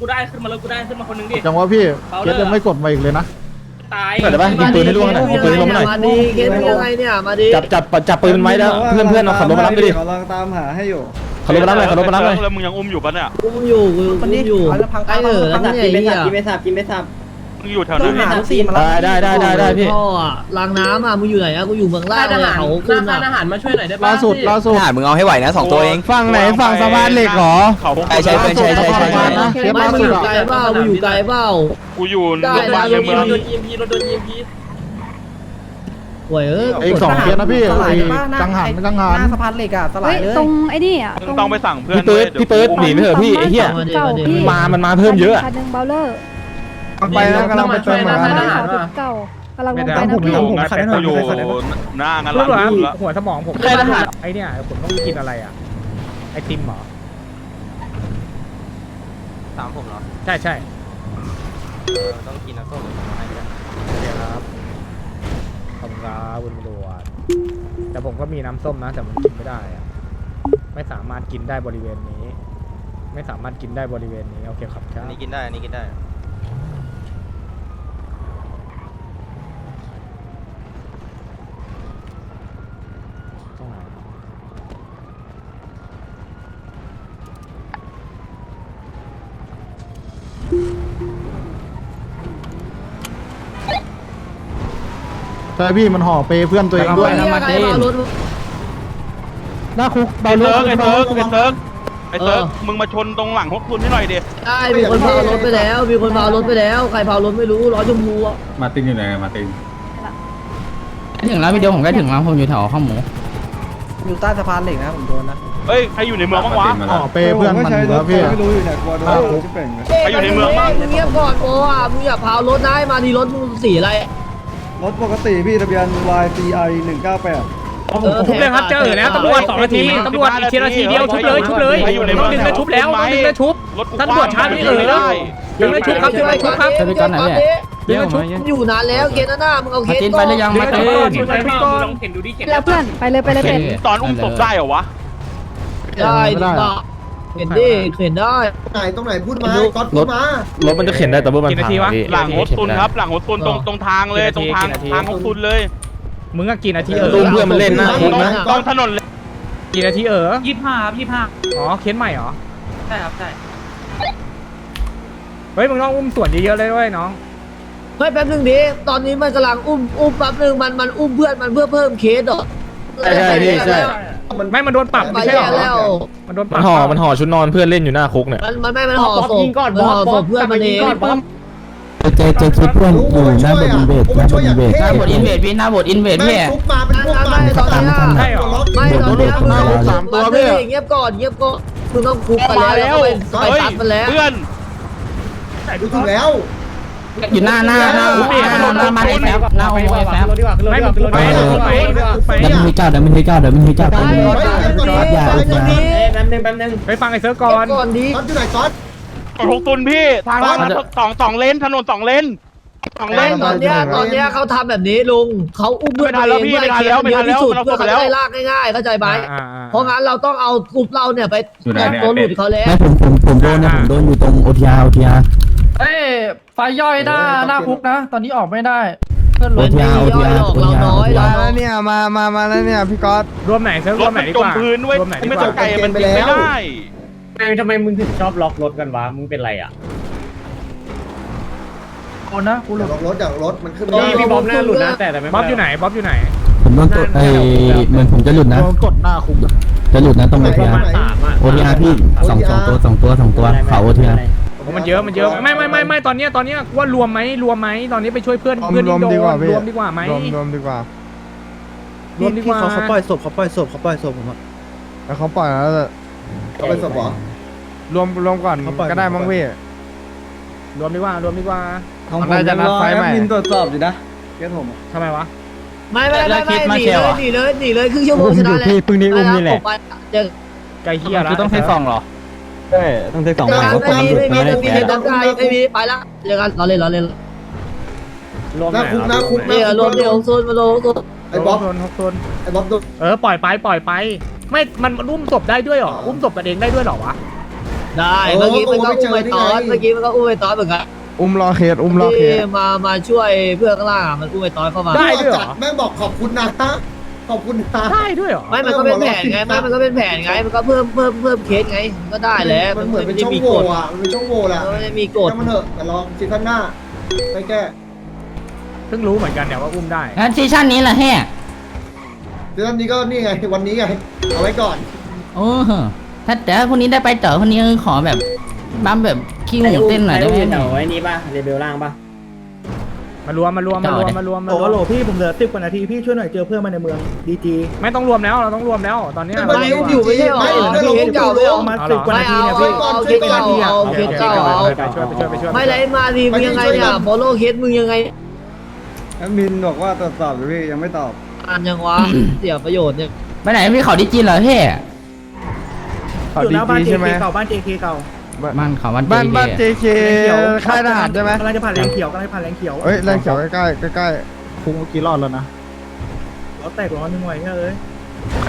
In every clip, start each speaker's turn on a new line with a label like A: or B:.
A: กูได้ขึ้นมาแล้วกูได้ขึ้นมาคนหนึงดิ
B: จังว่าพี่เกตยังไม่กดมาอีกเลยนะ
A: ตาย
C: เดี๋ยวปะยิงปืนให้ล่วงหน่อยยิงปืนให้ล่วงหน่อย
D: มาดีเกมยังไงเนี่ย มาดี
C: จับจับจับปืนมันไว้แล้วเพื่อนเพื่อนเอาขับรถมารับไปดิ
E: กำลังตามหาให้อยู่
C: ขับรถมารับหน่อยขับรถมารับหน่อย
F: แล้วมึงยังอุ้มอยู่ปะเนี่ย
D: กูอยู่กูกูอยู่ไอ้เออแล้วเนี่ยไอ้เหี้ย
F: มึ งอยู่แถวนั้น
C: ได้ได้ได้ได้ได้พี่
D: ท่ออะรางน้ำอะมึงอยู่ไหนอะกูอยู่เมืองล่างเลยเขาขึ้นอะ
A: อาหารมาช่วยหน่อยได้ปะ
B: ล่าสุดล่าสุด
G: ทหารมึงเอาให้ไหวนะสองตัวเอง
B: ฝั่งไหนฝั่งสะพานเหล็กเหรอ
F: เขา
G: ใช่ใช่เพื่อนใช่ใช่ใช่ใช่
B: นะเคส
D: ไม่
B: ล่า
D: มึง
B: สุ
D: อ
B: ด
D: ยู่
B: อะ
D: ไกลเปล่ามึงอยู่ไกลเปล่า
F: กูอยู่
D: ได้
F: โรงพยาบาล
D: ได้
F: ในเมือง
A: โดนยิงพีโดนยิงพี
D: หวยเอ้ย
B: ไอ้สองเคสนะพี่ไอ้กังหันกังหัน
H: สะพานเหล็กอะสลายเลย
I: ตรงไอ้นี่อะ
F: มึงต้องไปสั่งเพื่อน
C: พี่เปิดพี่เปิดหนีไปเถอะพี่ไอ้เหี้ย
I: เก่าพี่
C: มามันมาเพิ่มเยอะ
I: คันหนึ่งเบลเลอร์
B: ไปนะกำลังไปเติมเหมือนกัน
I: ขาวติดเก่ากำลังลงไป
F: ผ
I: นะ
F: ม
I: พี่
F: อยู่งานแต่กูอยู่หน้างานหลังแล้ว
H: หัวสมองผม
C: ใครทหาร
H: ไอเนี่ยผมต้องกินอะไรอะ ไอติมเหรอ
G: ถามผมเหรอ
H: ใช่ใช่
G: ต้องกินน้ำส้ม
H: เดี๋ยวครับขอบคุณครับคุณตำรวจแต่ผมก็มีน้ำส้มนะ แต่มันกินไม่ได้อะไม่สามารถกินได้บริเวณนี้ ไม่สามารถกินได้บริเวณนี้โอเคครับครั
G: อั
H: บ
G: นนี้กินได้อันนี้กินได้
B: ใช่พี่มันห่อเปเพื่อนตัวเองด้วย
D: ไอ้เหี้ยใครมารถ
B: หน้าคุก
F: ไอ้เซิร์กไอ้เซิร์กไอ้เซิร์กไอ้เซิร์ก
D: เออ
F: มึงมาชนตรงหลังพวกคุณให้หน่อยดิ
D: ได้มีคนพารถไปแล้ว มีคนพารถไปแล้ว ใครพารถไม่รู้ร้อยชมพูอะ
E: มาตินอยู่ไหนมาติน
G: ถึงแล้วพี่เดียวผมใกล้ถึงแล้วผมอยู่แถวข้าวหมู
H: อยู่ใต้สะพานเหล็กนะผมโดนนะ
F: เฮ้ยใครอยู่ในเมืองบ้างวะ
B: ห่อเปเพื่อนมันอยู่แล้วพี่
E: ไม่รู้อยู่ไหนกลัวโดนจะเป่งเลย
F: ไปอยู่ในเมืองบ้าง
D: เงียบก่อนโอ้อะมึงอย่าพารถได้มาดีรถมึงสีอะไร
E: รถปกติพี่ทะเบียน YCI 198
H: ทุบเลยครับเจอแล้วตำรวจสองนาทีตำรวจอีกทีนาทีเดียวชุบเลยชุบเลยต้องดึงเลยชุบแล้วต้องดึงเลยชุบ
F: รถกู
H: ตำรวจช้าไม่เออ
F: ได้
H: ดึงเลยชุบครับดึงเลยชุบครับ
D: เกมก่อนดิ
H: ดึงเลยชุบ
D: อยู่นานแล้วเกมหน้ามึงเอาเคส
G: มาตินไปหรือยัง
H: ดึงเลยชุบก่อนดึงเลยชุบก่อน
A: ลองเข็นดูดิเข็น
I: แล้วเพื่อนไปเลยไปเลยเป็ด
F: ตอนอุ้มศพได้เหรอวะ
D: ได้ดิ เห็นดิเห็นได้
E: ไหนตรงไหนพูดมาก๊อต
C: รถรถมันจะเข็นได้แต่ว่ามัน
H: กี่นาทีวะ
C: พี่
F: หลังรถตุนครับหลังรถตุนตรงตรงทางเลยตรงทางทางของตุนเลย
H: มึงก็กี่นาทีเอ
C: ตู้
H: อ
C: เพื่อนมันเล่นหน้าคุกนะ
F: ตรงถนนเลย
H: กี่นาทีเออ
A: ยี่ห้าครับยี่ห้า
H: อ๋อเค้นใหม่เหรอ
A: ใช่ครับใช่
H: เฮ้ยมึงต้องอุ้มส่วนเยอะๆเลยด้วยน้อง
D: เฮ้ยแป๊บนึงดิตอนนี้มันกำลังอุ้มอุ้มแป๊บนึงมันมันอุ้มเพื่อนมันเพื่อเพิ่มเคสเหรอ
C: ใช่ใช่พี่ใช่
H: ไม่มันโดนปรับ
D: ไป
H: ไม่ใช่
D: แย่
H: เหร
D: แล้
H: อ
D: ว
H: มันโดนป
C: มั
H: รั
C: น
H: บ
C: ห่อมันห่อชุดนอนเพื่อนเล่นอยู่หน้าคุกเนี่ย
D: มันมันไม่มันห่อศพมันห่อศพเพื่อนมันเอง
G: เจเจคิดเพื่อนอยู่หน้าบทอินเวดหน้าบทอินเวดหน้าบทอินเวดพี่หน้าบทอินเวดพี่
D: ไม่ไม่ตอนนี้
H: ใช่เหรอ
D: ไม่ตอนนี้มึง
B: หน้าคุกสามตัวพี่
D: เงียบก่อนเงียบก่อนมึงต้องคุกไป
F: มา
D: แล้ว
F: แล้ว
D: ไป
F: เฮ้ย
D: ตัดมันแล้ว
F: เพื่อน
G: อยู่หน้าห น้าหน้าหน้าหน้าหน้าบ้านไอ้แฟบหน้าโอไอ้แฟบ
H: ไม่มึงไปมึงไปมึงไป
G: เดี๋ยวมึงให้เก้าเดี๋ยวมึงให้เก้าเดี๋ยวมึงให้เก้า
D: ไป
G: ไป
D: ตัดยาตรงนี้
A: แป๊บนึงแป๊บนึง
H: ไปฟังไอ้เซิร์ฟก่อน
D: ก่อนดี
F: รถตุนพี่ทางสองสองเลนถนนสองเลนสองเลน
D: ตอนเนี้ยตอนเนี้ยเขาทำแบบนี้ลุงเขาอุ้มเพื่อนตัวเองเพื่อให้เคสเยอะที่สุดเพื่อเขาจะได้ลากง่ายๆเข้าใจไหม
H: อ่า
D: เพราะงั้นเราต้องเอากลุ่มเราเนี่ยไปเอาตัวหลุดเขาแล้ว
G: ไม่ผมผมผมโดนนะผมโดนอยู่ตรงโอทีอาร์โอทีอาร์
H: เอ้ยไฟย่อยหน้าหน้าคุกนะ ตอนนี้ออกไม่ได้เพื่อน
G: โอ
D: มัน
G: ที
D: มี
G: อาร์โอที
D: ย่อย
G: อา
D: ห
G: ร์
D: ลอก
G: โอ
D: เรา
G: ทีอาร์
D: น้อยเราน้อย
B: เนี่ยมามามาแล้วเนี่ยพี่ก๊อต
H: รวมไหนเซิร์ฟ
F: ร
H: รว
F: ถ
H: มไหน
F: มัน
H: ดี
F: จ
H: ก
F: ม
H: ว่า
F: พื้นเว้ย
H: รวมไหนดี
F: ไม่
H: ก
F: ต้อ
H: ว่า
F: งไกลมันยิงไม่ได้
A: ทำไมมึงถึงชอบล็อกรถกันวะ มึงเป็นไรอะ
H: โอนนะกูหลุด
E: รถอย่างรถมันขึ้น
A: พี่พี่บอมหน้าหลุดนะแต่แต่ไม่
H: บ๊อบอยู่ไหนบ๊อบอยู่ไหน
G: ผมโดนตัวไอ้เหมือนผมจะหลุดนะ
B: โดนกดหน้าคุก
G: จะหลุดนะตรงโอทีอาร์
A: สามอะ
G: โอทีอาร์พี่สองสองตัวสองตัวสองตัวเขาโอทีอาร์
H: โอ้ มันเยอะมันเยอะไม่ไม่ไม่ไม่ตอนเนี้ยตอนเนี้ยกูว่ารวมไหมรวมไหมตอนนี้ไปช่วยเพื่อนเพื่อน
B: รวม
H: ที่โดน
B: ดีกว่าพี่
H: รวมดีกว่าไหม
B: รวมรวมดีกว่าร
H: วมดีกว่าเขาปล่อยศพเขาปล่อยศพเขาปล่อยศพผมอะ
B: แล้วเขาปล่อยแล้วจะ
E: เขาเป็นสปอร์
B: รวมรวมก่อนก็ได้มั้งพี่
H: รวมดีกว่ารวมดีกว่า
B: มันน่าจะนัดไฟใหม่
E: มินตรวจสอบอยู่นะเกสผม
H: ทำไมวะ
D: ไม่ไม่ไม่ไม่หนีเลยหนีเลยหนีเลยครึ่งชั่วโมงชนะแล้ว
B: พี่พึ่งนี้อุ้มนี่แหละ
D: ไปเจอ
H: ไกลเฮียละ
G: คือต้องใช้ซองเหรอ
B: ใช่ต้องใช้สอง
D: เจอ
B: ใบ
D: กันไม่มีไม่มีไม่มีไม่มีไม่มีไปละเจอกันเราเล่นเราเล่น
A: รวม
E: หน้าคุกหน้าคุก
D: นี่รวมเดียวโซนมาโลโซน
E: ไอ้บ๊อบ
H: โดนหกโดน
E: ไอ้บ๊อบดู
H: เออปล่อยไปปล่อยไป ไม่มันมันอุ้มศพได้ด้วยเหรออุ้มศพกันเองได้ด้วยเหรอวะ
D: ได้เมื่อกี้มันก็อุ้มไปตอนเมื่อกี้มันก็อุ้มไปตอนเหมือนกัน
B: อุ้มรอเคสอุ้มรอเค
D: ที่
B: ส
D: มามาช่วยเพื่อนข้างล่างอะมันอุ้มไปตอนเข้ามา
H: ได้ด้วยเหรอ
J: แม่งบอกขอบคุณนะ ขอบคุณนะ
H: ได้ด้วยเหรอ
D: ไม่มันก็เป็นแผนไงไม่มันก็เป็นแผนไง มันก็เพิ่มเพิ่มเพิ่มเคสไงมันก็ได้แหล้ว
J: มันเหมือนเป็น
D: ไม่
J: ช่อง
D: มี
J: โห
D: ก
J: ว่
D: ฎ
J: อะมันเป็นช่องโหว่แหละ
D: มันไม่ได้มีกฎ
J: แค่มันเถอะแต่ลองซีซั่นหน้าไปแก้
H: เพิ่งรู้เหมือนกันเนี่ยว่าอุ้มได้
K: งั้นซีซั่นนี้แหละแฮ่
J: ซีซั่นนี้ก็นี่ไงวันนี้ไงเอาไว้ก่อน
K: โอ้โหถ้าแต่พวกนี้ได้ไปต่อพวกนี้ขอแบบบัมแบบขี้หมูเต้นหน่อยได้ไหม
L: แถวไอ้นี่ป่ะเรเบลล่างป่ะ
H: มารวมมารวมมารวมมารวมมา
B: โอ้
H: รวม
B: โหพี่ผมเหลือสิบกว่านาทีพี่ช่วยหน่อยเจอเพื่อนมาในเมืองดีจี
H: ไม่ต้องรวมแล้วเราต้องรวมแล้วตอนเนี้ย
J: ไม่
D: ไม่อุ้มอยู่ไม่ใช่หรอ
J: ไม่
D: มีเคสเก่าไม่เอา
B: มาสิบกว่า
D: ไม่
B: นาที
D: เอา
B: เนี่ย
D: เอา
B: พี่
D: เอาเคสเก่าเอาเคสเก่าเอา
H: ไปช่วยไปช่วยไปช่วย
D: ไม่ไรมาดีมึงยังไงเนี่ยโฟโล่เคสมึงยังไง
J: แอดมินบอกว่าตรวจสอบอยู่พี่ยังไม่ตอบ
D: อ่านยังวะเสียประโยชน์เนี่ย
K: ไปไหนพี่เขาดิจินเหรอแฮ่
B: อยู่แล้วบ้านเจเคเก่าบ้านเจเคเก่า
K: บ้านเขาบ้าน
B: บ้านบ้าน เจ
K: JK
B: เคค่ายทหารใช่ไหมกำลังจะผ่านแรงเขียวกำลังจะผ่านแรงเขียวเอ้ยแรงเขียวใกล้ใกล้ใกล้ๆคุงเมื่อกี้รอดแล้วนะเราแตกร้อนหนึ่งไว้เอ้ย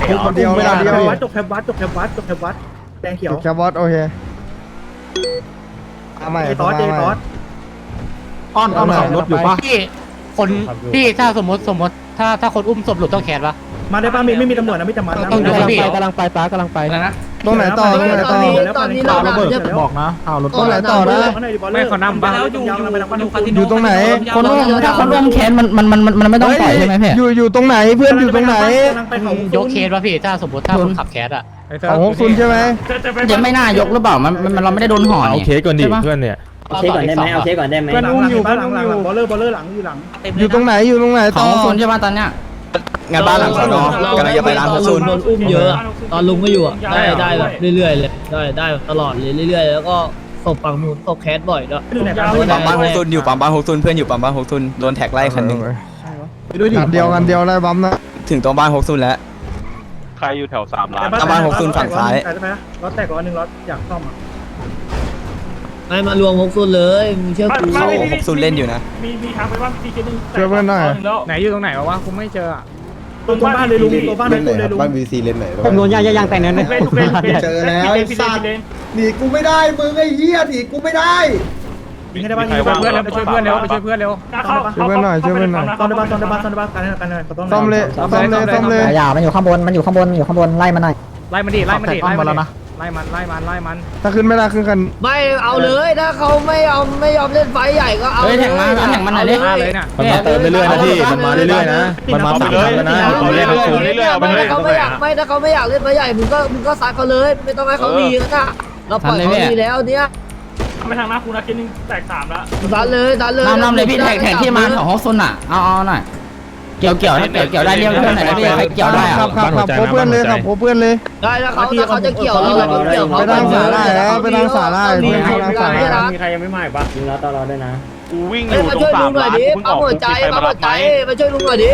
B: คุงคนเดียวไม่ได้เดียววัดจบแคปวัดจบแคปวัดจบแคปวัดแรงเขียวแคปวัดโอเคทำไมตอสเจตอสอ้อนอ้อนขับรถอยู่ปะ
M: พี่คนพี่ถ้าสมมติสมมติถ้าถ้าคนอุ้มศพหลุดต้องแขนปะ
B: มาได้ป่ะมีไม่มีตำรวจนะไม่จำมันนะ
M: ต้องดูพี่
B: กำลังไปป้ากำลังไป
M: อะไรนะ
B: ตรงไหนต่อตรงไหน
D: ต
B: ต่
D: อ
B: อน
D: นี้ตอนนี้เราดับจะ
B: บอกนะข่าวรถ
D: ตรงไหนต่อนะ
H: ไม่เขานำบ้าง
B: อยู่ตรงไหน
K: คนร่วมถ้าคนร่วมแคนมันมันมันมันมันไม่ต้องปล่อยใช่ไหมพี่
B: อยู่อยู่ตรงไหนเพื่อนอยู่ตรงไหน
M: ยกเคสปะพี่ถ้าสมมติถ้าคนขับแคสอะ
B: ของฮกซุนใช่ไหม
K: จะไม่น่ายกหรือเปล่ามันมันเราไม่ได้โดนห่อ
C: เอา
K: นี่
C: เคสก่อนดิ
K: ใช่ปะ
C: เพื่อนเนี่ย
L: เอาเช็คก่อนได้ไหมเอาเช็คก่อนได้ไหม
B: เพื่อนอุ้มอยู่เพื่อนอุ้มอยู่บอลเลอร์บอลเลอร์หลังอยู่หลัง อยู่ตรงไหนอยู่ตรงไหน
K: ข
B: ต่
K: อ
B: อง
K: คนใช่ปะตอนเนี้ย
D: งานบ้านหลังสอนอกำลังจะไปร้านโซนโดนอุ้มเยอะตอนลุงไม่อยู่อะได้ได้แบบเรื่อยๆเลยได้ได้ตลอดเลยเรื่อยๆ แล้วก็ศพฝั่งนู้นศพแคสบ่อยด้วย
B: ปั๊มบ้านหก
D: ซุนอยู่ปั๊มบ้านหกซุนเพื่อนอยู่ปั๊มบ้านหกซุนโดนแท็กไล่คันนึง
B: กันเดียวกันเดียวไล่บัมนะ
D: ถึงตรงบ้านหกซุนแล้ว
F: ใครอยู่แถวสามล้าน
B: บ้านหกซุนฝั่งซ้าย ใช่ไหมรถแตกร้อนหนึ่งรถอยากซ่อมอะ
D: ไม่มารวมหกซุนเลยมึงเชื่อกู
F: เขา
D: หกซุนเล่นอยู่นะ
F: มีมีทางไปบ้านทีเคนึง
B: ช่วยเพื่อนหน่อย
H: ไหนอยู่ตรงไหนวะกูไม่เจอ
B: ตรงบ้านเลยลุงตรงบ้านเลยลุงเลยลุง
J: บ้านวีซีเลนไหน
M: ผมโดนยางยางแต่งนั้นเลย
J: เจอแล้วไอ้สัตว์หนีกูไม่ได้มึงไอ้เหี้ยหนีกูไม่ได้
B: ยิงให้ได้บ้านยิง
H: ไป
B: ให้ได้
H: ช่วย
B: บ้าน
H: เพื่อนเร็วไปช่วยเพื่อนเร็วไปช่วยเพื่อนเร็ว
B: ช่วยเพื่อนหน่อยช่วยเพื่อนหน่อยซ่อมได้บ้านซ่อมได้บ้านซ่อมได้บ้านกันกันหน่อยซ่อมเลยซ่อมเลยซ่อมเลย
M: อย่ามันอยู่ข้างบน มันอยู่ข้างบน มันอยู่ข้างบน ไล่มาหน่อย
H: ไล่มันดิไล่มันดิไล่มัน ไล่มันไล่มันไล่มัน
B: ถ้าขึ้นไม่ได้ขึ้นกัน
D: ไม่เอาเลยถ้าเขาไม่เอาไม่ยอมเล่นไฟใหญ่ก็เอา
K: เฮ้ยแท็กมาแท็กมันหน่อยดิ
H: มาเลยน่ะ
C: มันมาเติมเรื่อยๆนะพี่มันมาเรื่อยๆนะ มันมาสามครั้งแล้วนะ
F: เอา
C: ตอน
F: ไป
C: แร
F: เลย
C: ก
F: เอา
C: เขา
F: ไปเลยเอาไป
D: ไม่
F: เลย
D: ถ้าเขาไม่อยากไม่ถ้าเขาไม่อยากเล่นไฟใหญ่มึงก็มึงก็ซัดเขาเลยไม่ต้องให้เขาดีก็ได้เราปล่อยเขาดีแล้วเนี่ย
F: ไปทางหน้าคูนะเคสนึงแตกสามแล้ว
D: ซัดเลยซัดเลย
K: น้ำน้ำเลยพี่แท็กแท็กที่มาของฮอกซุนอะเอาเอาหน่อย เกี่ยวเกี่ยวถ้าเกี่ยวเกี่ยวได้เรียกเพื่อนหน่อยนะพี่ใครเกี่ยวได้อะ
B: ขับขับขับโคเพื่อนเลยขับโคเพื่อนเลย
D: ได้แล้วเขาถ้าเขาจะเกี่ยวเราก็เกี่ยวเขา
B: ไปทางสาหร่ายแล้วไปทางสาหร่าย
D: มี
B: ไปทางสาหร่าย
L: มีใครยังไม่มาอีกปะยิงแล้วตลอดด้วยนะ
F: กูวิ่งอ
D: เฮ้ย
F: ยู่
D: มา
F: ตร
D: ช่วย
F: งสา
D: ลุ
F: ม
D: งหน่อย
F: ล้าน
D: ดิ
F: เพิ่งอ
D: ปั๊
F: อ
D: ม
F: ก
D: หัวใจ
F: ใคร
D: ปั๊
F: มาม
D: หั
F: รั
D: ว
F: บ
D: ใจ
F: ไหม
D: มาช่วยลุงหน่อยดิ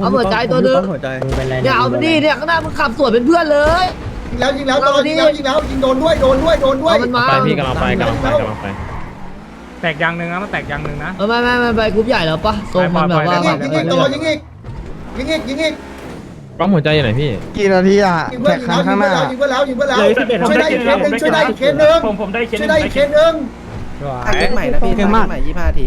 D: ปั๊มหัวใจตัวนึง
L: มึงเป็นไร
D: เนี่ยเอาดิเนี่ยข้างหน้ามึงขับสวนเป็นเพื่อนเลย
J: ยิงแล้วยิงแล้วตลอดยิงแล้วยิงแล้วยิงโดนด้วยโดนด้วยโดนด้วย
D: เอามันมา
L: ไปพี่กำลังไปกำลังไปกำลังไป
H: แตกยางหนึ่งนะมันแตกยางหนึ่งนะ
D: เออไม่ไม่ไม่ไปกรุ๊ปใหญ่แล้วปะทรงมันแบบว่า
J: ยิงอีกยิงอีกตลอดยิงอีกยิงอีกยิงอีก
C: ปั๊มหัวใจอยู่ไหนพี่
B: กี่นาทีอะ
J: ยิงเพื่
B: แท็
J: อน
B: ก
J: ยิง
B: คัน
J: แล้ว
B: ข้างหน้า
J: ยิงเพื่อนแล้วยิงเพื่อนแล้วช่วยได้อีกเคสหนึ่งช่วยได้อีกเคสหนึ่ง
F: ผมผมได้เคส
J: ช่วยได้อีกเคสหนึ่ง
M: ใหม่นะพี่เก่งมาก ใหม่ยี่ห้าที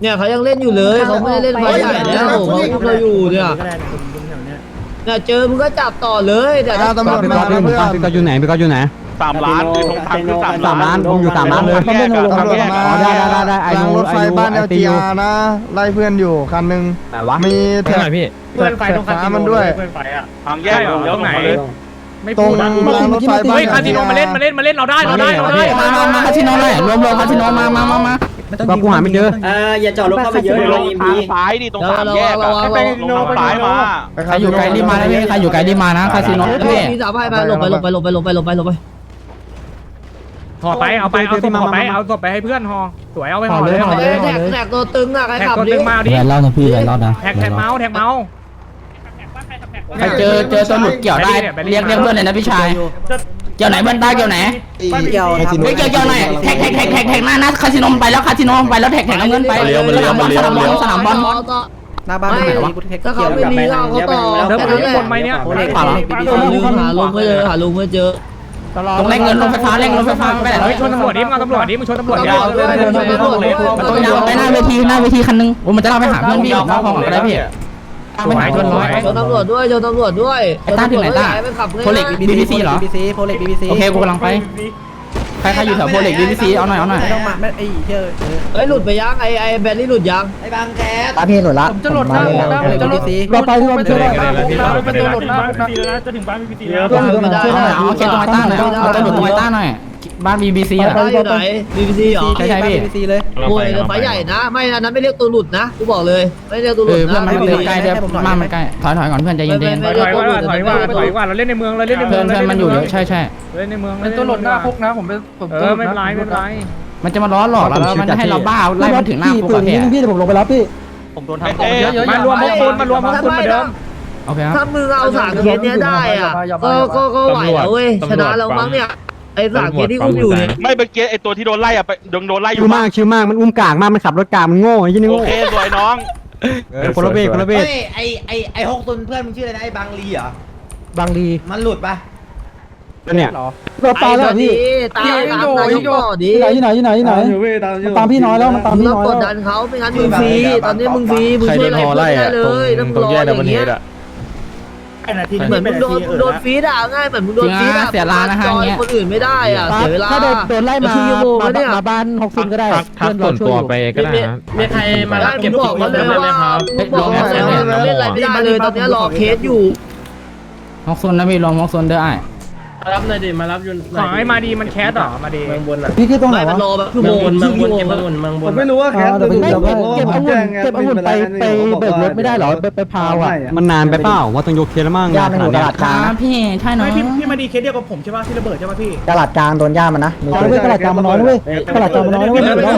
D: เนี่ยเขายังเล่นอยู่เลยเขาไม่ได้เล่นไฟใหญ่แล้วเขาคุมเราอยู่เนี่ย
B: ก็ได้คุณคุณแถวเนี้ย
D: เนี่ยเจอมึงก็จับต่อเลยเดี๋ยว
B: ตำรวจมาแล้วเพื่อน
M: พี่ก็อยู่ไหนพี่ก็อยู่ไหน
F: สามล้านคือทงทางคือสาม
M: สามล้านผมอยู่สามล้านเลย
F: แยกอะ
B: ตำรวจมา
M: ได้ได้ได้ได้ไอ้
B: ราง
M: นู
B: รถไฟ
M: ไอ้นู
B: บ้าน
M: ไอ้
B: เอล
M: ติ
B: จี
M: ว
B: อานะ ไล่เพื่อนอยู่คันหนึ่ง
M: ไหนวะ
B: มี
C: เท่า
B: แท็
C: ไหร่
B: ก
C: พี่
L: เพื่อนไฟต้อง
B: ฟ้ามันด้วย
L: เพื่อนไฟอะ
F: ทางแยกเดี๋ยวไหน
H: ไม่
B: ตร
H: พู
B: ง
H: ด
B: ราง
H: นะ
B: รถไฟบ้าน
H: เฮ้ยคาสิโนมาเล่นมาเล่นมาเล่นเราได้เราได้เราได้
K: มามามาคาสิโนหน่อยรวมรวมคาสิโนมามามามา
M: ก็กูหาไม่เจอ
L: เอออย่าจอดรถเข้าไปเยอะ
F: ล
L: เลย
F: ง
L: ยิม
F: ทาง
L: พี
F: ซ้ายดิตรง
D: ระ
F: สาม
D: วัง
F: แยก
D: ระ
F: อะ
D: วังระวัง
F: ลงทางซ้ายมา
K: ใครอยู่ไกลรีบมานะพี่ใครอยู่ไกลรีบมานะคาสิโนนะพี่
D: มีสามให้มาลงไปลงไปลงไปลงไปลงไปลงไป
H: ห่อไปเอาไปเอาศพห่อไปเอาศพไปให้เพื่อนห่อสวยเอาไปห่อเลยห่อ
D: แเล
H: ย
D: ท็กแท็กตัวตึงอะใคร
H: แท็ก
D: ขับ
H: ตัว
D: ดิ
H: ตึงมาดิ
K: แรงรอดนะพี่แรงรอดนะ
H: แท็กแท็กเมาส์แท็กเมาส์
K: ใครเจอเจอตัวหลุดเกี่ยวได้เรียกเรียกเพื่อนเลยนะพี่ชายเกี่ยวไหนเบิ้ลตาเกี่ยวไหน
M: เกี่ยว
K: เฮ้ยเกี่ยวเกี่ยวหน่อยแท็กแท็กแท็กแท็กแท็กหน้านะคาสิโนไปแล้วคาสิโนไปแล้วแท็กแท็กน้ำเงินไปสนามบอลสนามบอลสนามบอล
M: หน้าบ้าน
D: ไม่
M: ไหนวะ
D: ถ้าเขาไม่มีก็เอาเขาต่อ
H: เดี๋ยว
D: แค่
H: ผม
D: นั้นแหละ
H: คนไหมเนี่ย
D: หาลุงหาลุงไม่เจอหาลุงไม่เจอ
K: ตรงแรงเงินรถไฟฟ้าแรงรถไฟฟ้าไปไหนแล้ว
A: ชนตำรวจดิมึงเอาตำรวจดิมึงชนตำรวจดิ
K: มันตัวยาวไปหน้าเวทีหน้าเวทีคันนึงโอ้มันจะเล่าไปหาเพื่อนพี่ออกมาพอก่อนก็ได้พี่ไปหาชนร้อย
D: ชนตำรวจด้วยชนตำรวจด้วย
K: ไอ้ต้าที่ไหนต้า
D: ไปขับ
K: โพเล็กบีบีซีเหรอ
N: โพเล็กบีบีซี
K: โอเคกูกำลังไป ใครใครอยู่แถวโพเล็กบีบีซีเอาหน่อยเอาหน่อย
N: ต้องมาไม่ไอ้เหี้ย
D: เฮ้ยหลุดไปยังไอไอแบนนี่หลุดยัง
E: ตาพี่หลุดละ
N: ผมจะหลุดนะผมจะหลุดสี
E: เราไปเราไปช่วยเรา
N: เป็นตัวหลุดนะ
A: จะถึงบ้านพีพี
D: ไม่ได้
K: เอาหน่อยเอาเคสตรงไอ้ต้าหน่อยเอาตำรวจตรงไอ้ต้าหน่อย บ้านบีบีซีอะ
D: ได้อยู่ไหนบีบีซีเหรอ
K: ใช่ใช่พี่
N: บีบีซีเลย
D: โอ้ยไฟใหญ่นะ ไม่อันนั้นไม่เรียกตัวหลุดนะกูบอกเลย ไม่เรียกตัวห
K: เอ
D: ลุด
K: อเพื่อน
D: นะ
K: มันเลยใกล้ด้วยบ้านมันใกล้ถอยถอยก่อนเพื่อนใจเย็น
A: ถอยว่าถอยว่าถอยว่าเราเล่นในเมืองเราเล่นใน
K: ๆ
A: เมื
K: เพื่
A: อ
K: องนเพื่อนมันอยู่เยอะใช่ใช่
A: เล่นในเมือง
N: เป็นตัวหลุดหน้าคุกนะผมเป็นผม
A: เออไม่เป็นไรไม่เป็นไร
K: มันจะมาล้อหลอกเราแล้วมันจะให้เราบ้าไล่มันถึงหน้าคุกอะพี่
E: พี่เดี๋ยวผมลงไปรับพี่
B: ผมโดนทำต่อเยอะ
A: มารวมพวกคุณมารวมพวกคุณเหมือนเดิม
K: โอเคครับ
D: ถ้ามึงเอาสามเคสเนี้ยได้อะก็ก็ก็ไหวแล้วเว้ยชนะแล้วมั้งเนี่ย ไอ้สามเคสที่อุ้มอยู่เนี่ย
F: ไม่เมื่อกี้ไอตัวที่โดนไล่อะไปโดนโดนไล่อ
E: ชิ
F: ยู่
E: วมากชิวมากมันอุ้มกากมากมันขับรถกากมันโง่ยี่นี่
F: โอ
E: โง่
F: เคสวยน้อง
E: คนละเบรคนละเบร
H: ไอไอไอหกตุนเพื่อนมึงชื่ออะไรนะไอบางลีเหรอบา
E: งดี
H: มันหลุดปะ
E: เนี่ยเรา
D: ไอ้
E: ตายแล้ว
D: ตอน
E: พี่
D: นี้ตายตามนายกต่อดิ
E: ที่ไหนที่ไหนที่ไหนที่ไหนมันตามพี่น้อยแล้วมันตาม
D: มึง
E: พี่
D: ต้อง
E: น้อย
D: กด
E: แล้ว
D: ดันเขาไม่งั้นมึงฟรีตอนนี้มึงฟรีมึงช่วยอะไรไม่ได้เลยต้องรออย่างเงี้ย
N: ไอ้นาที
D: เหมือนมึงโดนโดนฟีดอะง่ายเหมือนมึงโดนฟีดอะจอยคนอื่นไม่ได้อะเสียเวลา
E: ถ้าโดนโดนไล่มา
D: ครึ่งชั่วโมงแล้วเนี่ย
E: มาบ้านหกสิบก็ได้
C: ทักส่วนตัวไปก็ได้นะ
A: มีใครมารับเก็บ
D: บอกมาเลยว่าบอกมาเลยว่าเล่นอะไรไม่ได้เลยตอนนี้รอเคสอยู่
K: ฮอกซนนะพี่ลองฮอกซนเด้อไอ้
A: มารับหน่อยดิมารับยุนขอให้มาดีมันแคสเหรอมาดี เมืองบนอะ
E: พี่คือตรงไหน
D: ไม่มัน
E: วะ
D: รอแบบชั่วโมงครึ่งชั่วโมง
A: เมืองบน
E: ไม่รู้ว่าแคสเก็บเก็บองุ่นเก็บองุ่นไปไปเบิกรถไม่ได้เหรอไปไปพาวอะมันนานไปเปล่าว่าต้องยกเคสแล้วมั่ง
O: ย่ามันอยู่ตลาด
K: ค
O: กลาง
K: รับพี่ใช่น้อง
N: ไม่พี่พี่มาดีเคสเดียวกับผมใช่ป่ะที่ระเบิดใช่ป่ะพี่
O: ตลาดกลางโดนย่ามันนะ
E: น้อยเว้ยตลาดกลางมันน้อยเว้ยตลาดกลางมันน้อยเว้ยอยู่น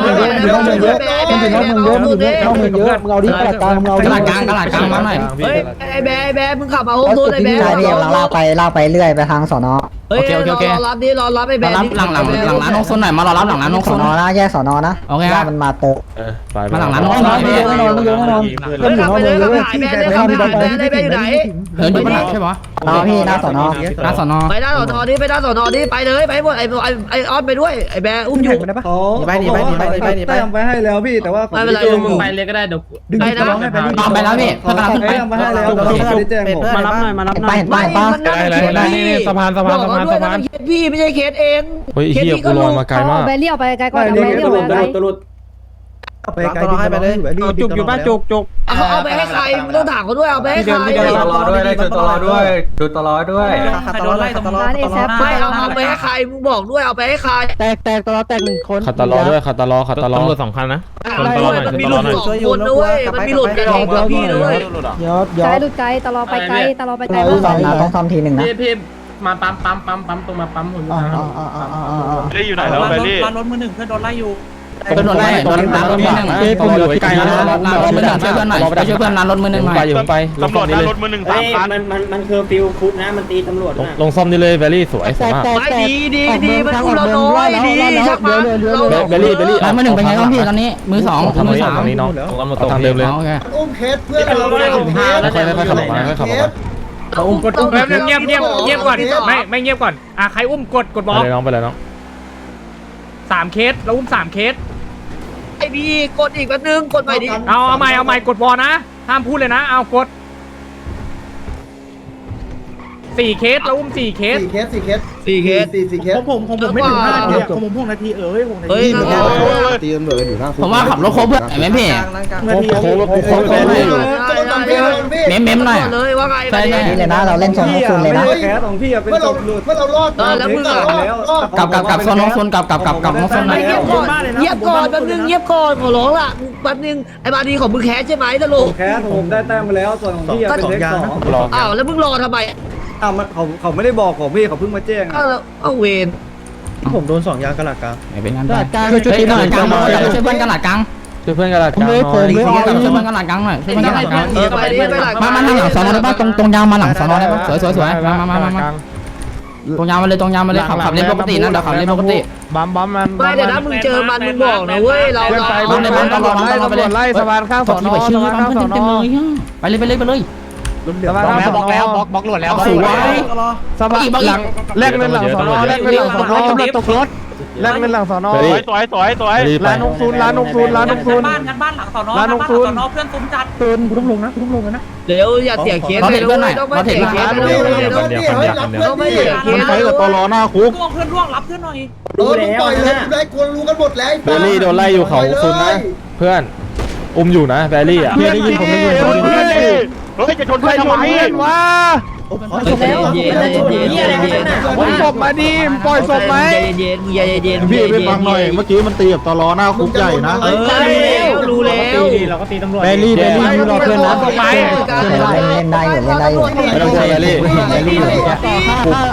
E: อกเมืองเยอะอยู่นอกเมืองเยอะมันอยู่นอกเมืองเยอะมันอยู่นอกเมืองเยอะมึงเอาดิตลาดกลางมึงเอา
K: ตลาดกลางตลาดกลางมาหน่อย
D: เฮ้ยไอ้แบไอ้แบมึงขับมาโฮมโซนไอ้แบ
O: ใช่พี่เราลากไปลากไปเรื่อยไปทางสอนอ
D: เฮ้ยรอรับดิรอรับไอ้แบ
K: มารับหลังหลังหลังร้านฮอกซนหน่อยมารอรับหลังร้านฮอก
O: ส
K: ซ
O: อนน อนะแยกสอนอนะ
K: โอเคค
O: ย่า
K: รับ
O: มันมาเติม
K: มาหลังร้านฮอกซน
E: น้อยเยอะแน่นอนเยอะแน่นอนเริ่มอยู่นอกเมืองเยอะเว้ย
D: ไอ้แบได้ขับไปหาแบไอ้แบอยู่ไหน
K: เหินอยู่บนหลังใช่ปะ
O: สอนอพี่หน้าสอนอ
K: ร้านสอนอ
D: ไปด้านสอนอดิไปด้านสอนอดิไปเลยไปหมดไอ้ไอ้ไอ้ออสไปด้วยไอ้แบอุ้มอยู่
E: เขาไปหนีไปหนีไปหนีไปหนีไปไปให้แล้วพี่แต่ว่า
D: ไม่เป็นไร
A: มึงไปเลยก็ได้เดี๋ยว
E: ดึงไปนะให้ไป
K: ตามไปแล้วพี่เพื่อนกำลังขึ้นไป
E: ไปให้แล้วเราไม่ได้แจ้งผม
N: มารับหน่อยมารับ
O: เห็นป้าเห็นป้าเห็นป้า
C: สะพานสะพานสะพานสะพาน
D: เคสพี่ไม่ใช่เคสเอง
C: เฮ้ยเฮียกูลอยมาไกลมาก
I: ไปเลี้ยวไปไกลก่อนไปเลี้ยวไปไกล
E: ไปไกลที่ให้ไปเลย
A: จุกอยู่บ้านจุกจุก
D: เอาเอาไปให้ใครมึงต้องถามเขาด้วยเอาไปให้ใคร
E: รอด้วยได้จุดตลอดด้วย
N: ดูตลอดด้วยขับตลอดไล่ตลอด
I: ร้านเอแซฟ
D: ไม่เอาเอาไปให้ใครมึงบอกด้วยเอาไปให้ใคร
E: แตกแตกตลอดแตกหนึ่งคน
C: ขัดตลอด้วยขัดตลอขัดตลอตำรวจสองคันนะ
D: ด้วยมันมีหลุดสองคนด้วยมันมีหลุดกันสองกับพี่ด้วย
E: ยอดย
I: ไก
E: อ
I: ล
E: ด
I: หลุดไกลตลอดไปไกลตลอดไปไกล
O: สอนอต้องทำทีหนึ่งนะ
A: พี่พี่ มาปั๊มปั๊มปั๊มปั๊มตรงมาปั๊มหุ่น
E: อ่าอ่าอ่าอ่าอ่า
F: ได้อยู่ไหนแล้วแบลลี่
N: รถมือหนึ่งเพื่อนโดนไล่อยู่
K: เพื่อนโดนไล่โดนร้านรถมือหนึ่ง
C: ผมอยู่ไกลนะ
K: ร้านรถมือหนึ่งช่วยเพื่อนหน่อยช่วยเพื่อนร้านรถมือหนึ่งหน่อย
C: ไปอยู่ไป
F: ตำรวจ
C: นี่
F: หน้า
C: เลย
F: รถมือหนึ่งสามคัน
A: มันมันมันคือฟิลคุกนะมันตีตำรวจ
C: ลงลงซ่อมนี่เลยแบลลี่สวยสวยมาก
D: ไม่ดีดีดีมันอุ้มเราน้อยดีชักมาเรา
C: เบลลี่เบลลี่
K: ร้านมือหนึ่งเป็นไงบ้างพี่ตอนนี้มือสองมือสาม
C: ทางนี้น้องทางเดิมเลย
K: อุ้
E: มเคสเพื่อนเรา
C: ค่อยๆค่อยๆขับออกมาค่อยๆขับมา
K: เราอุ้ม
A: กดอุ้มแป๊บนึงเงียบเงียบเงียบก่อนไม่ไม่เงียบก่อนอะใครอุ้มกดกดบ
C: ไป
A: ล็อก
C: เลยน้องไปเลยน้อง
A: สามเคสเราอุ้มสามเคส
D: ไอ้บีกดอีกแป๊บนึงกดใหม่ดิ
A: เอาเอาใหม่เอาใหม่กดวอนะห้ามพูดเลยนะเอากด สี่เคสเราอุ้มสี่เคส
E: สี่เคสสี่เคส
D: สี่เคส
E: สี่สี่เคส
N: ผมผมผมผมไม่ถึงห้านาทีผมผมหกนาทีเออหกนาที
D: เฮ้ย
E: ตีตำรวจกันอยู่หน้าคุก
K: ผมว่าขับรถโคเพื่อนไหมพี่
E: โค้งโค้งโค้งโค้งโค้งอยู่
K: เม้มเม้มหน่อย
D: เลยว่าไง
K: ใช่ใช่
O: นี่เลยนะเราเล่นโซนของคุณเลยนะ
E: แคสของพี่อะเป็นศพหลุดเมื่อเรารอด
K: กลับกลับกลับโซนน้องโซนกลับกลับกลับกลับน้องโซนหน่อย
D: เงียบก่อนเงียบก่อนแป๊บนึงเงียบก่อนขอร้องล่ะแป๊บนึงไอ้บาดีของมึงแคสใช่ไหมตลก
E: แคสผมได้แต้มมาแล้วส่วนของพี่เป็นเลขสอง
C: รอ
D: อ้าวแล้วมึงรอทำไม
E: อ้าวเขาเขาไม่ได้บอกผมพี่เขาเพิ่งมาแจ้ง
D: อ้าวเอาเวร
E: ผมโดนสองยางกระหลักกลาง
K: เป็นงานช่วยช่วยทีมหน่อยกลางช่วยเพื่อนกันหลักกลาง
C: ช่วยเพื่อนกันละกลางน้อย
K: ช่วยเพื่อนกันหลักกลางหน่อยช่วยเพื่อนกันหลักกลาง
D: เออไปดิไปหลัง
K: มามาทางหลังสอนอได้ป่ะตรงตรงยาวมาหลังสอนอได้ป่ะสวยสวยสวยมามามามาตรงยาวมาเลยตรงยาวมาเลยขับขับเล่นปกตินะเดี๋ยวขับเล่นปกติ
B: บัมบัมมัน
D: ไม่เดี๋ยวนะมึงเจอมันมึงบอกนะเว้ยเราเรา
K: บ้านในบ้านตลอดบ้านตลอดไปเลย
B: ไล่สะพานข้างสอนอ
K: ชี้
B: สะพาน
K: บ้าน
B: ข้างส
K: เพื่
B: อ
K: อน
B: น
K: เต็มเลยไปเลยไปเลย ไปเลย
B: สภา
H: บอกแล้ว
B: หลัง
H: บอกแล้วบล็อกบล็อกหลุดแล้ว
B: สวยสภาหลังแลกเงินหลังสอนอแลกเงินหลังสอนอ
H: ตำรวจตกรถ
B: แลกเงินหลังสอนอ
F: สวยสวยสวยสวย
B: ร้านนกซูนร้านนกซูนร้านนกซูน
H: บ้านกันบ้านหลังสอนอ
B: ร้านนกซูน
H: เพื่อนซุ้มจัด
N: ปืนกูต้องลงนะกูต้องลงนะ
D: เดี๋ยวอย่าเสียเคส
K: เราเห็นเพื่อนหน่อยเราเห็น
D: เค
K: เพื่อน
D: สต้องไม่เสียเค
B: มัน
D: ส
B: ไปกับตลอหน้าคุก
H: ร่วงเพื่อนร่วงรับเพื่อนหน่อย
N: รู้แล้วนะ
C: เบลลี่โดนไล่อยู่เขาซุนนะเพื่อน อุ้มอยู่นะเบลลี่อะ
B: เพื่อนได้ยินผมได้ยิน
F: เฮ้ยเฮ้ยจะชนเพื่อนทำไม
B: เพื่ อนว่า
D: เย็นเย็นเย็นเย็นเย็น
B: ปล่อยศพมาดิปล่อยศพไหม
D: เย็นเย็นเย็นเย็น
B: พี่ไปฟังหน่อย เมื่อกี้มันตีกับตลอหน้าคุกใหญ่นะ
D: เออรู้แล้ว
A: ตีเราก็ตีตำรวจ
B: เบลลี่เบลลี่ยืนรอเพื่อนนะ
O: เล่นเล่นได้อยู่เล่นได้อยู่
C: ไม่ต้องกลัวเบลลี่เบลลี่อยู่เนี่ย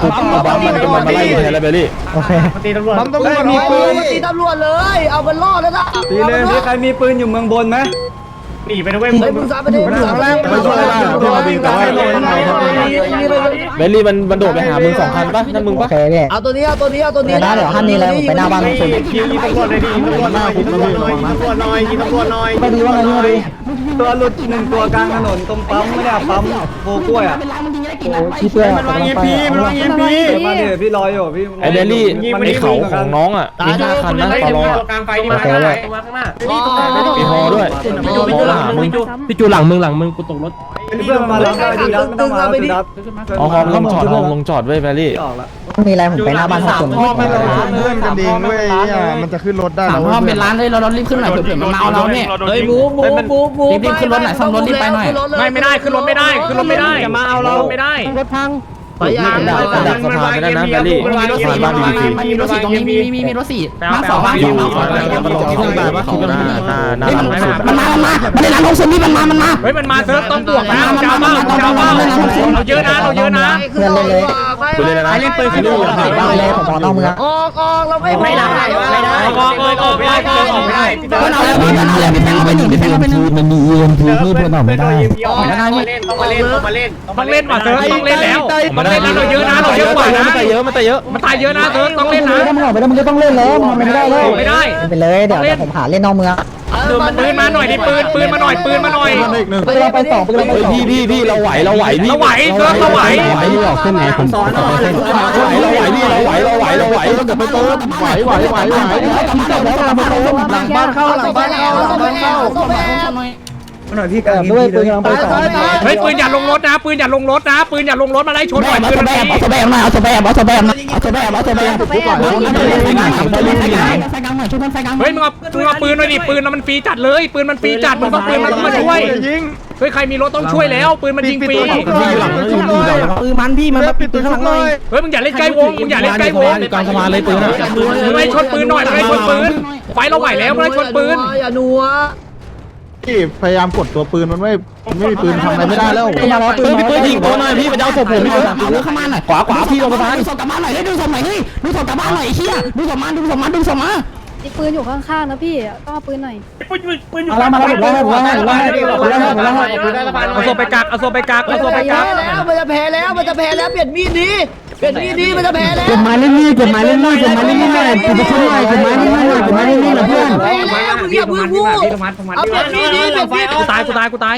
C: กูกูกูบัมมันก็มันมาไล่กูแทนแล้วเบลลี่
O: โอเค
A: ตีตำรวจ
B: บัมตำรวจมีปืน
D: ตีตำรวจเลย เอามันรอดแล้วนะ
B: ตีเลย
N: มีใครมีปืนอยู่เมืองบนไหม
A: หนีไปนะเว้ย
D: ไอ้มึงซาไปดิ
B: มันอยู่ข้างล่างไปช่วยล่ะพี่มาบินแต่ว่า
C: เบลลี่มันมันโดดไปหามึงสองคันปะนั่นมึง
O: โอ
C: ปะ
O: เคพี่
D: เอาตัวนี้เอาตัวนี้เอาตัวนี้
O: เดี๋ยวนะเดี๋ยวท่านนี้แล้วผมไปหน้าบ้านคุณ
A: ยิงตำรวจเลยดิยิงตำรวจหน่อยยิงตำรวจหน่อยยิงตำรวจหน่อยยิงตำรวจหน่อย
O: มาดีว่าไงมาดี
N: ตัวหลุดหนึ่งตัวกลางถนนตรงปั๊มไม่ได้ปั๊มโกกล้วยอะ
O: โอ้ชี้เพื่อน
A: มันวางเอ็มพีมันวางเอ็มพี
N: มาดิพี่รออยู่พี่
C: ไอเบลลี่ไอเขาของน้องอะมีห้าคันนะตลอด
A: กลางไฟนี่มาข้างหน้ามาข้างหน้า
C: มีฮอด้วยฮอมาหามึง
I: พี่จูหลังมึงหลังมึงกูตกรถ
N: เพื่อนมาแล้วดีแล้วไม่ต้องมาแล้วดับ
C: เอาฮอลงจอดฮอลงจอดไว้เบลลี่
N: ออกละ
O: มีอะไรผมไปหน้าบ้านคุณ
B: พ่อไม่เราเพื่อนกันเองเว้ยมันจะขึ้นรถได้
K: สามห้องเป็นร้านเลยเราเรารีบขึ้นหน่อยเผื่อมันมาเอาเราเนี่ย
D: เฮ้ยบูบูบูบู
K: รีบๆขึ้นรถหน่อยซ่อมรถรีบไปหน่อย
H: ไม่ไม่ได้ขึ้นรถไม่ได้ขึ้นรถไม่ได้
A: จะมาเอาเรา
H: ไม่ได้
K: รถพัง
D: ไปยาง
C: ดักดักสะพานไปนั่นนะเบลลี่
K: มีรถสี่
C: บ้านดีดี
K: มันมีรถสี่ตรงนี้มีมีมีรถสี่มาสองมา
C: อยู่
K: สองมาสอง
C: มันลงที่ห้องตายปะเขาหน้าหน้าหน้า
K: มัน
C: หลัง
K: มา
C: สุด
K: มันมา มันมามันในร้านของซุนนี่มันมา มันมา
H: เฮ้ยมันมาเซิร์ฟต้องบวกนะเจ้าบ้าเจ้าบ้าเราเยอะนะเราเยอะนะ
O: เพื่อนเล่นเลย
C: กูเลยนะ
H: เล่นปืนขึ้น
C: ลูก
O: บ้านเลยผมพอนอกเมือง
D: ออกออกเราไม่
A: ไม่ได้ไม่ได้ออกออกออกไม่ได้ออกไม่ได้
K: เพื่อนเอาแล้วเพื่อนเอาแล้วพี่แพงเอาไปหนึ่งพี่แพงเอาไปหนึ่ง
O: มันมีเอ็มพีนี่เพื่อนออกไม่ได้
A: ออกไม่ได้ต้องมาเล่นต้องมาเล่นต้องมาเล่น
H: ต้องเล่นว่ะเซิร์ฟต้องเล่นแล้วต้องเล่นนะเราเยอะนะเราเยอะกว่านะ
C: มันตายเยอะมันตายเยอะ
H: มันตายเยอะนะเซิร์ฟต้องเล่นนะ
O: ถ้ามึงออกไปแล้วมึงก็ต้องเล่นแล้วมันไม่ได้แล้ว
H: ไม่ได้
O: ไปเลยเดี๋ยวเดี๋ยวผมหาเล่นนอกเมือง
H: ปืนมาหน่อยดิปืนปืนมาหน่อยปืนมาหน่อย
B: อีกหนึ่ง
O: ไปเลยไปสองไปเลยไป
C: เฮ้ย
O: สอง
C: พี่พี่พี่เราไหวเราไหวพี่
H: เราไหวเซิร์ฟเราไหว
C: ไหวออกขึ้นไหนผมสอนเราไหวพี่เราไหวเราไหวเราไหวเราเกิดไปเติมไหวไหวไหวไหว
O: หลังบ้านเข้าหลังบ้านเข้าหลังบ้านเข้า
N: หน่อยพี่กลาง
O: ด้วยปืนกำลังไปสอง
H: เฮ้ยปืนอย่าลงรถนะปืนอย่าลงรถนะปืนอย่าลงรถมาไล่ชนหน่อย
K: เอา
H: ปืน
K: ส
H: มัน
K: แบ
H: ดี
K: มเอาสแบมหน่อยเอาสแบมเอาสแบมเอาสแบมเอาสแบม
I: ไปอะ
K: ไฟกลางหน่อยช่วยเพื่อนไฟกลาง
H: เฮ้ยมึงเอามึงเอาปืนหน่อยดิปืนมันฟรีจัดเลยปืนมันฟรีจัดมึงต้องปืนมันมาช่วย
B: ยิง
H: เฮ้ยใครมีรถต้องช่วยแล้วปืนมันยิงฟรี
N: ปืนมันพี่มันปิดปืนข้างหลังหน่อย
H: เฮ้ยมึงอย่าเล่นใกล้วงมึงอย่าเล่นใกล้วง
C: กลางสะพานเลยปืนอะ
H: มึงไล่ชนปืนหน่อยมึงไล่ชนปืนไฟเราไหวแล้วมึงไล่ชนปืน
D: อย่านัว
B: พี่พยายามกดตัวปืนมันไม่ไม่มีปืนทำอะไรไม่ได้แล้ว
C: เฮ้ยพี่ปืนยิงตัวหน่อยพี่มันจะเอาศพผมพี่
K: เอาเรือเข้ามาหน่อย
C: ขวาขวาพี่ลงสะพาน
K: ดูศพกลับบ้านหน่อยดูศพหน่อยเฮ้ยดูศพกลับบ้านหน่อยไอ้เหี้ยดูศพมาดูศพมาดูศพมา
I: มีปืนอยู่ข้างๆนะพี่ต้องเอาปืนหน่อย
O: เอาละมาแล้วผมแล้วผมแล้วผมแล้วผมแล้วผมแล้ว
H: เอาศพไปกักเอาศพไปกักเอาศพไปกัก
D: แล้วมันจะแพ้แล้วมันจะแพ้แล้วเปลี่ยนมีดดี เปลี่ยนมีดดีมันจะแพ้แล้ว
O: เก็บไม้เล่นนี่เก็บไม้เล่นนี่เก็บไม้เล่นนี่หน่อยเก็บไปช่วยหน่อยเก็บไม้เล่นนี่หน่อยเก็บไม้เล่นนี่หน่อยเพื่อน
D: แพ้แล้วมึงอย่าเพิ่งพูดเอาเปลี่ยนมีดดีเปลี่ยนมีด
H: กูตายกูตายกูตาย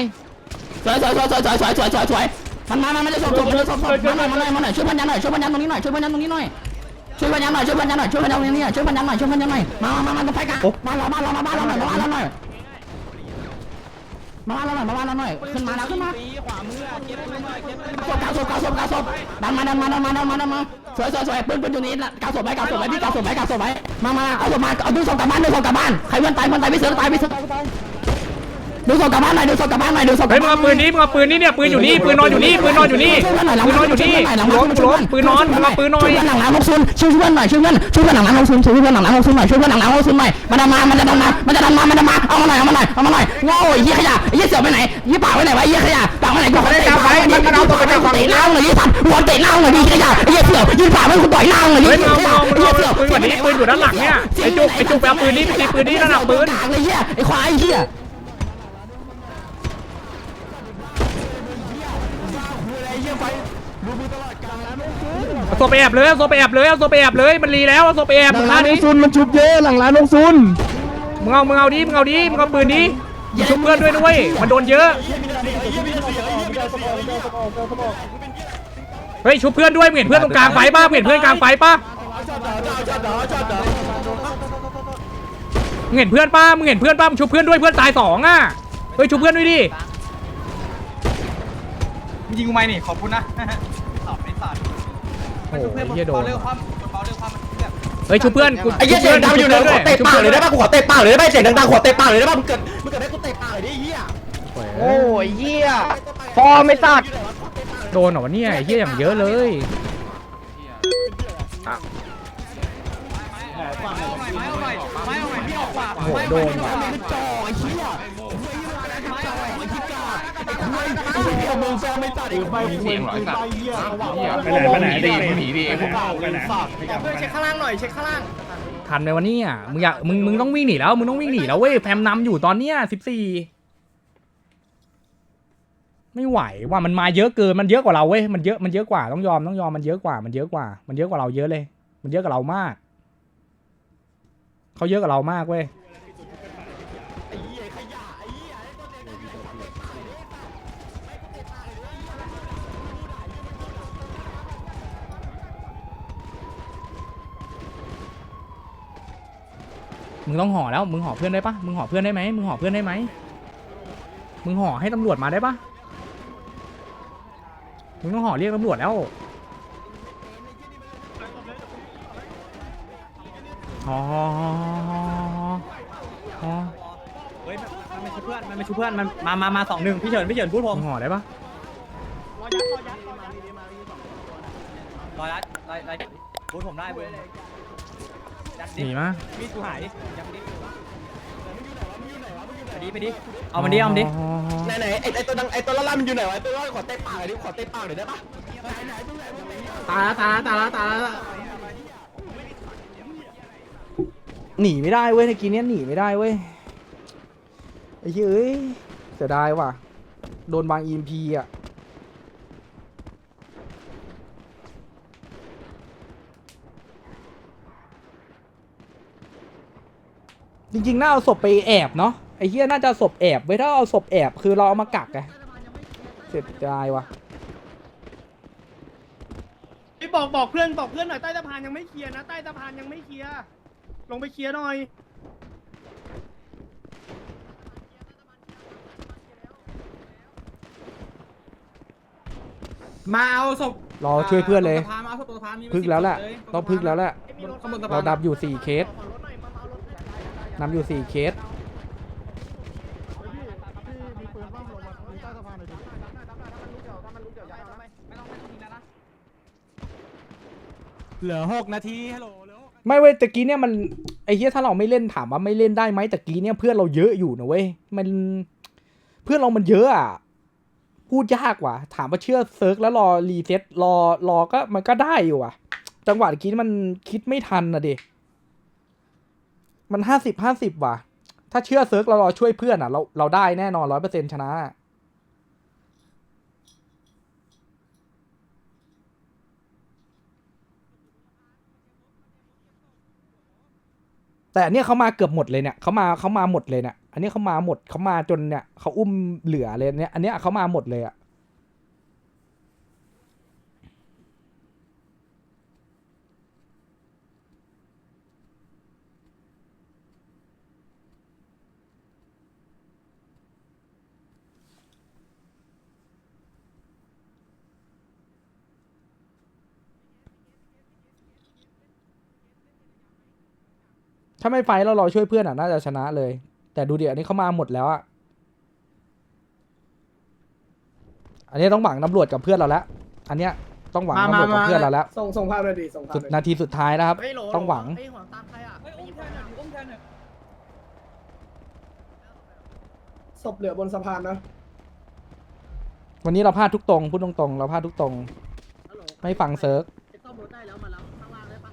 K: สวยสวยสวยสวยสวยสวยสวยสวยสวยมันมามันจะศพศพมันจะศพศพมาหน่อยมาหน่อยมาหน่อยช่วยพันยันหน่อยช่วยพันยันตรงนี้หน่อยช่วยพันยันตรงนี้หน่อยช่วยพันยันหน่อยช่วยพันยันหน่อยช่วยพันยันตรงนี้หน่อยช่วยพันยันหน่อยช่วยพันยันหน่อยมามามาไฟกลางมาเรามาเรามาบ้านเราหน่อยมาบ้านเราหน่อย มาบ้านเราหน่อยมาบ้านเราหน่อยขึ้นมาแล้วขึ้นมาศพกาศพกาศพกาศพดันมาดันมาดันมาดันมาดันมาสวยสวยสวยปืนปืนอยู่นี่กาศพไว้กาศพไว้พี่กาศพไว้กาศพไว้มามาเอาศพมาเอาดูศพกลับบ้านดูศพกลับบ้านใครเพื่อนตายเพื่อนตายพี่เสือตายพี่เสือตาย ดูศพกลับบ้านหน่อยดูศพกลับบ้านหน่อยดูศพ
H: เฮ้ยมึงเอาปืนนี้มึงเอาปืนนี้เนี่ยปืนอยู่นี่ปืนนอนอยู่นี่ปืนนอนอยู่นี่ปืนนอนอยู่นี่ล้มล้มปืนนอนมึงเอาปืนหน่อย
K: ช่วยเพื่อนหลังร้านลงซุนช่วยเพื่อนหน่อยช่วยเพื่อนช่วยเพื่อนหลังร้านลงซุนช่วยเพื่อนหลังร้านลงซุนหน่อยช่วยเพื่อนหลังร้านลงซุนหน่อยมันจะมา มันจะดันมา มันจะดันมา มันจะมา เอามาหน่อยเอามาหน่อยเอามาหน่อยโง่ไอ้เหี้ยขยะไอ้เหี้ยเสือไปไหนยี่ปากไปไหนวะไอ้เหี้ยขยะปากไปไหนกูเตะปากไปมันเอาตัวไปฝั่งเตะหน้าเลยยี่สัตว์หัวเตะหน้าเลยดิขยะไอ้เหี้ยเสือยืนปากไม่กูต่อยหน้าเลยดิ
H: เฮ้ยมึงเอา
K: ข
H: มึง
K: ยะ
H: เอามึง
K: ไอ้เหี้ยเสือ
H: เอาปืนกว่านี้ปืนอยู่ด้านหลังเนี่ยไอ้จุกไอ้จุกไปเอาปืนนี้ไปตีปืนนี้นั่นน่ะปืน
K: กากเลยเหี้ยไอ้ควายไอ้เหี้ย
H: เอาตัวไปแอบเลยเอาตัวไปแอบเลยเอาตัวไปแอบเลยมันรีแล้วเอาตัวไปแอบมึง
B: ร้า
H: ฆ่าน
B: ล
H: ดิ
B: งซุนมันชุบเยอะหลังร้านลงซุน
H: มึงเอามึงเอาดิมึงเอาดิมึงเอาปืนดิชุบเพื่อนด้วยนะเว้ยมันโดนเยอะเฮ้ยชุบเพื่อนด้วยมึงเห็นเพื่อนตรงกลางไฟป่ะมึงเห็นเพื่อนกลางไฟป่ะมึงเห็นเพื่อนป่ะมึงเห็นเพื่อนป่ะมึงชุบเพื่อนด้วยเพื่อนตายสองอะเฮ้ยชุบเพื่อนด้วยดิ
F: ยิงกูไม่นี่ขอบคุณนะตอบไม่สัตว์
H: โอ้ยเฮียโดน
F: เร็ว
H: ว่ะ
F: ความเร็วความ
H: เฮ้ยชุบเพื่อนกู
K: ไอ้เหี้ยเสียงดังอยู่ไหนขอเตะปากเลยได้ป่ะกูขอเตะปากเลยได้ป่ะเสียงดังๆขอเตะปากเลยได้ป่ะมึงเกิดมึงเกิดให้กูเตะปากเลยดิเหี้ย
H: โอ้ยเฮียพอไม่ตัดโดนเหรอวะเนี่ยไอ้เฮียอย่างเยอะเลย
F: ไม่เอาใหม่ไม่เอาใหม่พี่ออกขวา
H: โอ้โหโดนว่ะ
K: มึงแฟนไม่ตัดอีกไปคุยไปเหี้ย
A: ไปไหนไปไหนดีหนีดีไปไหน
N: เช็คข้างล่างหน่อยเช็คข้างล่าง
H: ทันไหมวะเนี่ยมึงอยากมึงมึงต้องวิ่งหนีแล้วมึงต้องวิ่งหนีแล้วเว้ยแพมนำอยู่ตอนเนี้ยสิบสี่ไม่ไหวว่ามันมาเยอะเกินมันเยอะกว่าเราเว้ยมันเยอะมันเยอะกว่าต้องยอมต้องยอมมันเยอะกว่ามันเยอะกว่า มันเยอะกว่าเราเยอะเลย มันเยอะกว่าเรามากเขาเยอะกว่าเรามากเว้ย มึงต้องห่อแล้ว มึงห่อเพื่อนได้ปะมึงห่อเพื่อนได้ไหมมึงห่อเพื่อนได้ไหมมึงห่อให้ตำรวจมาได้ปะมึงต้องห่อเรียกตำรวจแล้วห่อห่อห่อห่อ
N: เฮ้ยมันไม่ใช่เพื่อน มันไม่ใช่เพื่อน มันมามามาสองหนึ่งพี่เฉินพี่เฉินพูดผม
H: มึงห่อได้ปะ
N: รอยัดรอยัดพูดผมได้เว้ย
H: หนีมา
N: มีดกูหายดิยัดดิไปดิไปดิเอามันดิเอามันดิ
H: ห่อห่อ
K: ไหนไหนไอ้ไอ้ตัวดังไอ้ตัวล่ามันอยู่ไหนวะไอ้ตัวล่าขอเตะปากเลยดิขอเตะปากเลยได้ป่ะ
N: ตาละตาละตาละตาละ
H: หนีไม่ได้เว้ยในกีเนี้ยหนีไม่ได้เว้ยไอ้เหี้ยเอ้ยเสียดายว่ะโดนบาง EMP อะ จริงๆ น่าเอาศพไปแอบเนาะไอ้เหี้ยน่าจะเอาศพแอบไว้ถ้าเอาศพแอบคือเราเอามากักไงเสียดายว่ะ
N: ไอ้บอกบอกเพื่อนบอกเพื่อนหน่อยใต้สะพานยังไม่เคลียร์นะใต้สะพานยังไม่เคลียร์ลงไปเคลียร์หน่อยมาเอาศพ
H: รอช่วยเพื่อนเลย
N: สะพานมาเอาศพสะพานมี
H: พึ่งแล้วแหละต้องพึ่งแล้วแหละ
N: ข้างบนสะพาน
H: เราดับอยู่สี่เคส นำอยู่สี่เคส
N: เหลือหกนาทีฮัลโหล
H: ไม่เว้ยตะกี้เนี่ยมันไอ้เหี้ยถ้าเราไม่เล่นถามว่าไม่เล่นได้ไหมตะกี้เนี่ยเพื่อนเราเยอะอยู่นะเว้ยมันเพื่อนเรามันเยอะอะพูดยากว่ะถามว่าเชื่อเซิร์กแล้วรอรีเซ็ตรอรอก็มันก็ได้อยู่อะ จังหวะตะกี้มันคิดไม่ทันนะเด มันห้าสิบห้าสิบว่ะ ถ้าเชื่อเซิร์กเรารอช่วยเพื่อนอะ เราเราได้แน่นอนร้อยเปอร์เซ็นชนะ แต่อันเนี้ยเขามาเกือบหมดเลยเนี่ยเขามาเขามาหมดเลยเนี่ยอันนี้เขามาหมดเขามาจนเนี่ยเขาอุ้มเหลือเลยเนี่ยอันเนี้ยเขามาหมดเลยอะ ถ้าไม่ไฟท์เรารอช่วยเพื่อนอะน่าจะชนะเลย แต่ดูดิอันนี้เขามาหมดแล้วอะอันนี้ต้องหวังตำรวจกับเพื่อนเราแล้วอันเนี้ยต้องหวังตำรวจกับเพื่อนเราแล้ว
N: ส่งส่งภาพเลยดิส่งภาพ
H: สุดนาทีสุดท้ายนะครับ
N: เฮ้ยโหล
H: ต้องหวัง
N: เฮ้ยหวังตามใครอะเฮ้ยอุ้มแทนหน่อยดิอุ้มแทนหน่อยศพเหลือบนสะพานนะ
H: วันนี้เราพลาดทุกตรงพูดตรงๆเราพลาดทุกตรง ไม่ฟังเซิร์ก
N: ซ่อมรถได้แล้วมาแล้วข้างล่างได้ปะ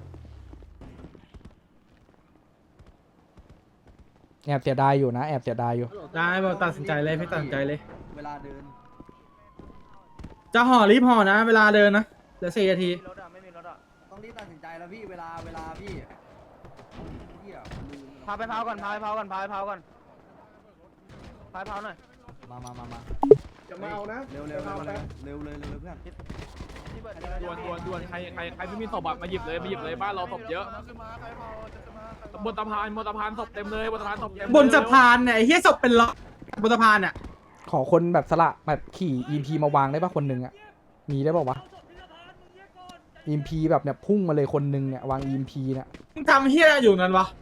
H: แอบเสียดายอยู่นะแอบเสียดายอยู่
N: ได้บอกตัดสินใจเลยพี่ตัดสินใจเลย เวลาเดิน จะห่อรีบห่อนะ เวลาเดินนะเหลือสี่นาที
E: ต้องรีบตัดสินใจแล้วพี่ เวลา เวลาพี่
F: พาไปเผาก่อนพาไปเผาก่อนพาไปเผาก่อน
P: พายเผาหน่อย
Q: มามามามา
R: จะมาเอานะ
E: เร็วเร็วเร็วเร็วเร็วเลยเร็วเพื่อน
P: ด่วนด่วนด่วนใครใครใครไม่มีศพอะมาหยิบเลยมาหยิบเลยบ้านเราศพเยอะบนสะพานบนสะพานศพเต็มเลยบนสะพานศพเต็มเลย
R: บนสะพานเนี่ยไอ้เฮียศพเป็นล็อกบนสะพานเนี่ย
H: ขอคนแบบสละแบบขี่ EMP มาวางได้ป่ะคนหนึ่งอะมีได้ป่าวะ EMP แบบเนี่ยพุ่งมาเลยคนหนึ่งเนี่ยวาง EMP เนี่ย
R: มึงทำเฮียอยู่นั่นวะ
S: เอาศพเอาศพไปรวมตรงนู้นก่อนปะ